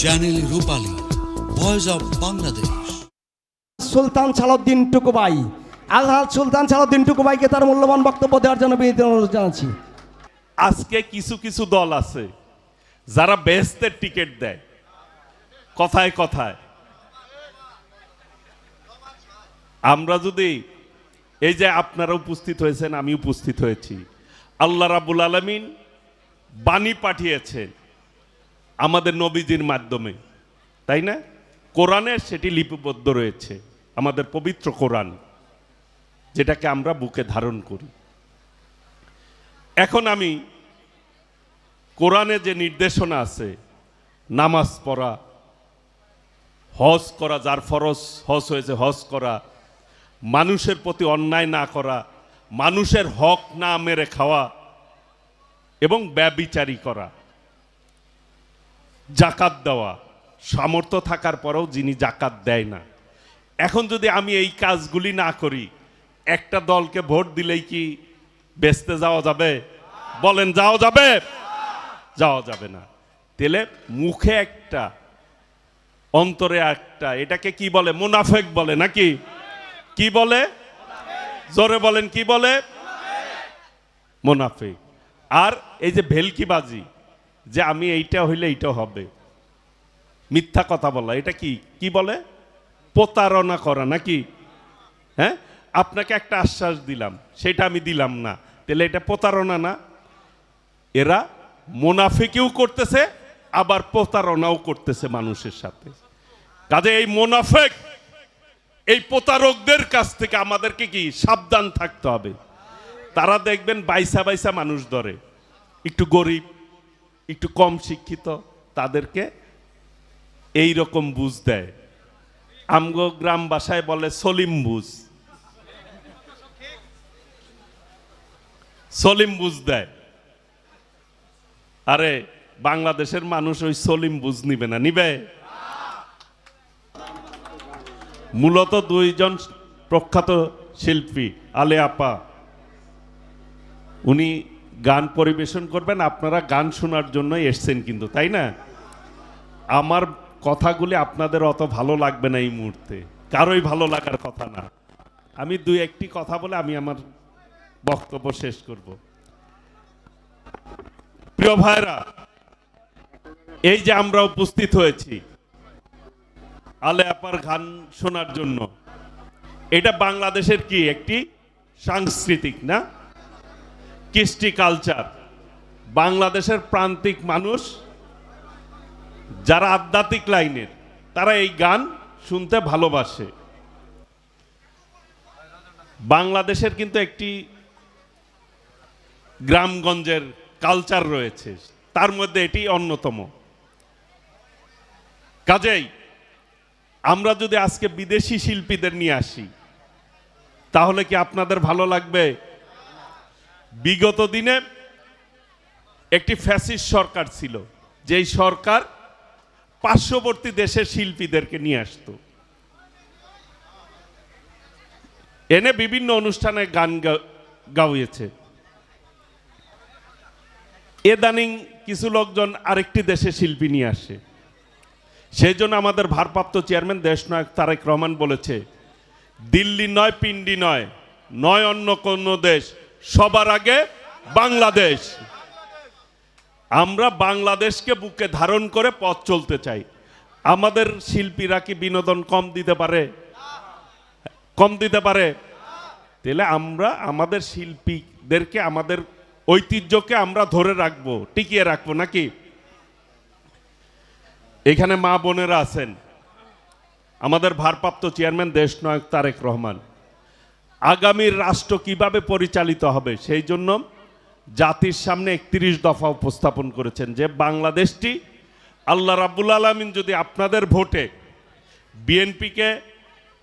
Channel Rupali voice of Bangladesh Sultan Salauddin টুকুবাই আলহাজ সুলতান সালাউদ্দিন টুকুবাইকে তার মূল্যবান বক্তব্য দেওয়ার জন্য বিনীত অনুরোধ জানাচ্ছি। আজকে কিছু কিছু দল আছে যারা বেহেস্তের টিকিট দেয়। কথায় কথায়। আমরা যদি এই যে আপনারা উপস্থিত হয়েছেন আমি উপস্থিত হয়েছি। আল্লাহ রাবুল আলমিন বাণী পাঠিয়েছেন। আমাদের নবীজির মাধ্যমে, তাই না? কোরআনে সেটি লিপিবদ্ধ রয়েছে, আমাদের পবিত্র কোরআন, যেটাকে আমরা বুকে ধারণ করি। এখন আমি কোরআনে যে নির্দেশনা আছে, নামাজ পড়া, হজ করা, যার ফরজ হজ হয়েছে, হজ করা, মানুষের প্রতি অন্যায় না করা, মানুষের হক না মেরে খাওয়া, এবং ব্যবিচারী করা জাকাত দেওয়া। সামর্থ্য থাকার পরেও যিনি জাকাত দেয় না। এখন যদি আমি এই কাজগুলি না করি, একটা দলকে ভোট দিলেই কি বেচতে যাওয়া যাবে? বলেন, যাওয়া যাবে? যাওয়া যাবে না। তেলে মুখে একটা, অন্তরে একটা, এটাকে কি বলে? মুনাফেক বলে নাকি? কি বলে? জোরে বলেন, কি বলে? মুনাফেক। আর এই যে ভেলকিবাজি যে আমি এইটা হইলে এইটা হবে। মিথ্যা কথা বলা, এটা কি? কি বলে? প্রতারণা করা নাকি? হ্যাঁ? আপনাকে একটা আশ্বাস দিলাম, সেটা আমি দিলাম না। তাহলে এটা প্রতারণা না? এরা মোনাফিকেও করতেছে, আবার প্রতারণাও করতেছে মানুষের সাথে। কাজে এই মোনাফেক, এই প্রতারকদের কাছ থেকে আমাদেরকে কি সাবধান থাকতে হবে? তারা দেখবেন বাইসা বাইসা মানুষ ধরে। একটু গরিব একটু কম শিক্ষিত, তাদেরকে এই রকম বুঝ দেয়। আমগো গ্রাম বাসায় বলে সলিম বুঝ। সলিম বুঝ দেয়। আরে, বাংলাদেশের মানুষ ওই সলিম বুঝ নিবে না, নিবে? মূলত দুইজন প্রখ্যাত শিল্পী, আলে আপা। উনি গান পরিবেশন করবেন, আপনারা গান শোনার জন্য এসছেন কিন্তু, তাই না? আমার কথাগুলি আপনাদের অত ভালো লাগবে না এই মুহূর্তে, কারোই ভালো লাগার কথা না। আমি দুই একটি কথা বলে আমি আমার বক্তব্য শেষ করব। প্রিয় ভাইরা এই যে আমরা উপস্থিত হয়েছি, আলে আপার গান শোনার জন্য, এটা বাংলাদেশের কি, একটি সাংস্কৃতিক, না? কৃষ্টি কালচার। বাংলাদেশের প্রান্তিক মানুষ, যারা আধ্যাত্মিক লাইনের, তারা এই গান শুনতে ভালোবাসে। বাংলাদেশের কিন্তু একটি গ্রামগঞ্জের কালচার রয়েছে, তার মধ্যে এটি অন্যতম। কাজেই আমরা যদি আজকে বিদেশি শিল্পীদের নিয়ে আসি, তাহলে কি আপনাদের ভালো লাগবে বিগত দিনে একটি ফ্যাসিস্ট সরকার ছিল, যেই সরকার পার্শ্ববর্তী দেশের শিল্পীদেরকে নিয়ে আসতো। এনে বিভিন্ন অনুষ্ঠানে গান গাওয়িয়েছে। এদানিং কিছু লোকজন আরেকটি দেশে শিল্পী নিয়ে আসে। সেই জন্য আমাদের ভারপ্রাপ্ত চেয়ারম্যান দেশনায়ক তারেক রহমান বলেছে, দিল্লি নয়, পিন্ডি নয় নয় অন্য কোনো দেশ সবার আগে বাংলাদেশ। আমরা বাংলাদেশকে বুকে ধারণ করে পথ চলতে চাই। আমাদের শিল্পীরা কি বিনোদন কম দিতে পারে? কম দিতে পারে? তাহলে আমরা আমাদের শিল্পীদেরকে, আমাদের ঐতিহ্যকে আমরা ধরে রাখব, টিকিয়ে রাখব নাকি? এখানে মা বোনেরা আছেন। আমাদের ভারপ্রাপ্ত চেয়ারম্যান দেশনায়ক তারেক রহমান। আগামীর রাষ্ট্র কীভাবে পরিচালিত হবে, সেই জন্য জাতির সামনে একত্রিশ দফা উপস্থাপন করেছেন যে বাংলাদেশটি আল্লাহ রাব্বুল আলমিন যদি আপনাদের ভোটে বিএনপিকে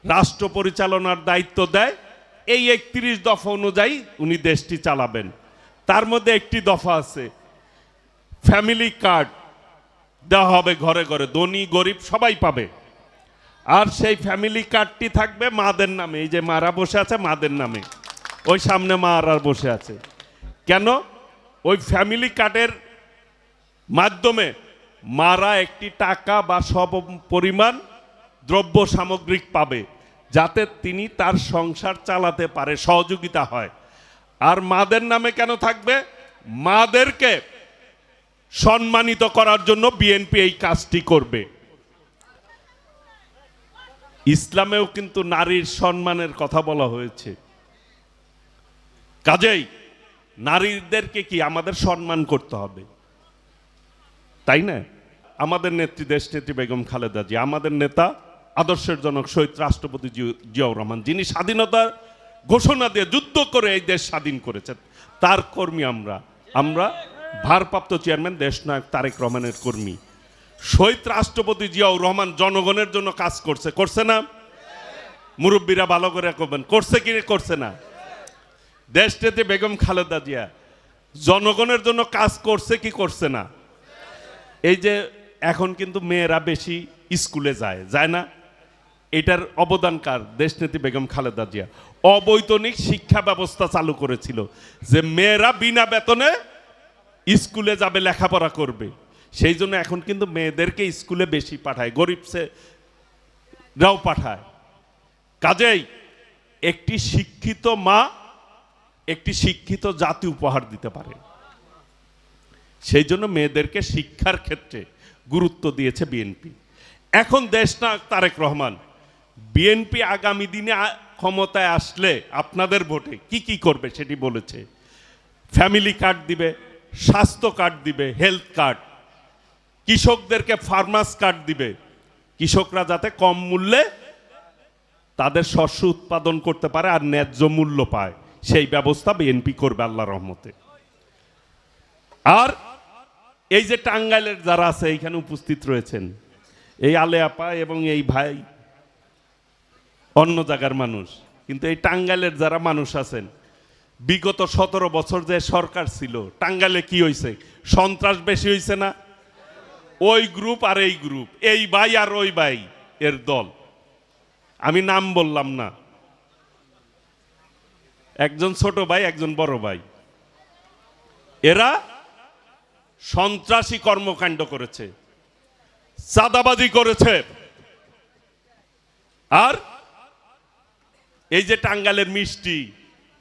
রাষ্ট্র পরিচালনার দায়িত্ব দেয়, এই একত্রিশ দফা অনুযায়ী উনি দেশটি চালাবেন। তার মধ্যে একটি দফা আছে, ফ্যামিলি কার্ড দেওয়া হবে ঘরে ঘরে, ধনী, গরিব সবাই পাবে। আর সেই ফ্যামিলি কার্ডটি থাকবে মাদের নামে। এই যে মারা বসে আছে মাদের নামে। ওই সামনে মা আর বসে আছে। কেন? ওই ফ্যামিলি কার্ডের মাধ্যমে মারা একটি টাকা বা সব পরিমাণ দ্রব্য সামগ্রিক পাবে, যাতে তিনি তার সংসার চালাতে পারে, সহযোগিতা হয়। আর মাদের নামে কেন থাকবে? মাদেরকে সম্মানিত করার জন্য বিএনপি এই কাজটি করবে। ইসলামেও কিন্তু নারীর সম্মানের কথা বলা হয়েছে। কাজেই নারীদেরকে কি আমাদের সম্মান করতে হবে? তাই না? আমাদের নেত্রী দেশ নেত্রী বেগম খালেদা জি আমাদের নেতা, আদর্শের জনক শহীদ রাষ্ট্রপতি জিয়াউর রহমান, যিনি স্বাধীনতার ঘোষণা দিয়ে যুদ্ধ করে এই দেশ স্বাধীন করেছেন, তার কর্মী আমরা। আমরা ভারপ্রাপ্ত চেয়ারম্যান, দেশনায়ক তারেক রহমানের কর্মী। শহীদ রাষ্ট্রপতি জিয়াউর রহমান জনগণের জন্য কাজ করছে। করছে না? মুরব্বীরা ভালো করে করবেন। করছে কি করছে না। দেশটাতে বেগম খালেদা জিয়া, জনগণের জন্য কাজ করছে কি করছে না? এই যে এখন কিন্তু মেয়েরা বেশি স্কুলে যায়। যায় না? এটার অবদান কার? বেগম খালেদা জিয়া। অবৈতনিক শিক্ষা ব্যবস্থা চালু করেছিল যে মেয়েরা বিনা বেতনে স্কুলে যাবে, লেখাপড়া করবে। সেই জন্য এখন কিন্তু মেয়েদেরকে স্কুলে বেশি পাঠায়, গরিব রাও পাঠায়। কাজেই একটি শিক্ষিত মা একটি শিক্ষিত জাতি উপহার দিতে পারে। সেই জন্য মেয়েদেরকে শিক্ষার ক্ষেত্রে গুরুত্ব দিয়েছে বিএনপি এখন দেশ না, তারেক রহমান বিএনপি আগামী দিনে ক্ষমতায় আসলে আপনাদের ভোটে কি কি করবে সেটি বলেছে। ফ্যামিলি কার্ড দিবে, স্বাস্থ্য কার্ড দিবে, হেলথ কার্ড কৃষকদেরকে ফার্মাস কার্ড দিবে। কৃষকরা যাতে কম মূল্যে তাদের শস্য উৎপাদন করতে পারে আর ন্যায্য মূল্য পায়। সেই ব্যবস্থা বিএনপি করবে আল্লাহ রহমতে। আর এই যে টাঙ্গাইলের যারা আছে, এইখানে উপস্থিত রয়েছেন, এই আলে আপা এবং এই ভাই, অন্য জায়গার মানুষ, কিন্তু এই টাঙ্গাইলের যারা মানুষ আছেন, বিগত সতেরো বছর যে সরকার ছিল, টাঙ্গাইলে কি হয়েছে সন্ত্রাস বেশি হয়েছে না? ওই গ্রুপ আর এই গ্রুপ, এই ভাই আর ওই ভাই, এর দল। আমি নাম বললাম না। একজন ছোট ভাই, একজন বড় ভাই। এরা সন্ত্রাসী কর্মকাণ্ড করেছে, চাঁদাবাজি করেছে। আর এই যে টাঙ্গালের মিষ্টি,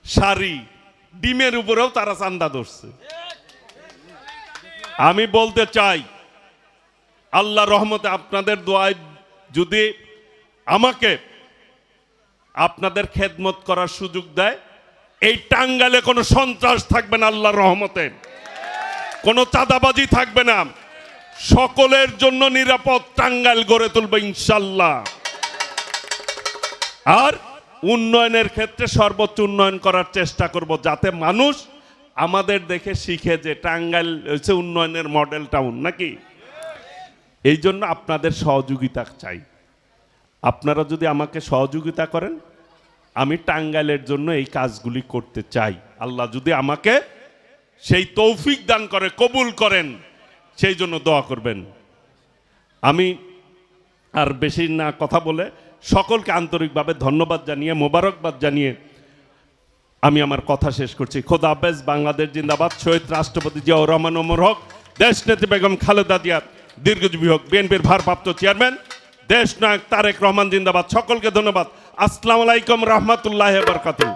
শাড়ি, ডিমের উপরেও তারা চান্দা ধরছে। আমি বলতে চাই আল্লাহ রহমতে আপনাদের দোয়ায় যদি আমাকে আপনাদের খেদমত করার সুযোগ দেয়, এই টাঙ্গালে কোনো সন্ত্রাস থাকবে না আল্লাহর রহমতে। কোনো চাঁদাবাজি থাকবে না। সকলের জন্য নিরাপদ টাঙ্গাইল গড়ে তুলবে ইনশাল্লাহ। আর উন্নয়নের ক্ষেত্রে সর্বোচ্চ উন্নয়ন করার চেষ্টা করব যাতে মানুষ আমাদের দেখে শিখে যে টাঙ্গাইল হচ্ছে উন্নয়নের মডেল টাউন, নাকি? এই জন্য আপনাদের সহযোগিতা চাই। আপনারা যদি আমাকে সহযোগিতা করেন, আমি টাঙ্গাইলের জন্য এই কাজগুলি করতে চাই। আল্লাহ যদি আমাকে সেই তৌফিক দান করে, কবুল করেন, সেই জন্য দোয়া করবেন। আমি আর বেশি না কথা বলে সকলকে আন্তরিকভাবে ধন্যবাদ জানিয়ে, মোবারকবাদ জানিয়ে আমি আমার কথা শেষ করছি। খোদা হাফেজ, বাংলাদেশ জিন্দাবাদ, শহীদ রাষ্ট্রপতি জিয়াউর রহমান ওমর হক দেশ নেত্রী বেগম খালেদা জিয়া। দীর্ঘজীবী হোক, বিএনপির ভারপ্রাপ্ত চেয়ারম্যান দেশ নায়ক তারেক রহমান জিন্দাবাদ। সকলকে ধন্যবাদ। আসসালামু আলাইকুম রহমতুল্লাহ বরকাতুহ।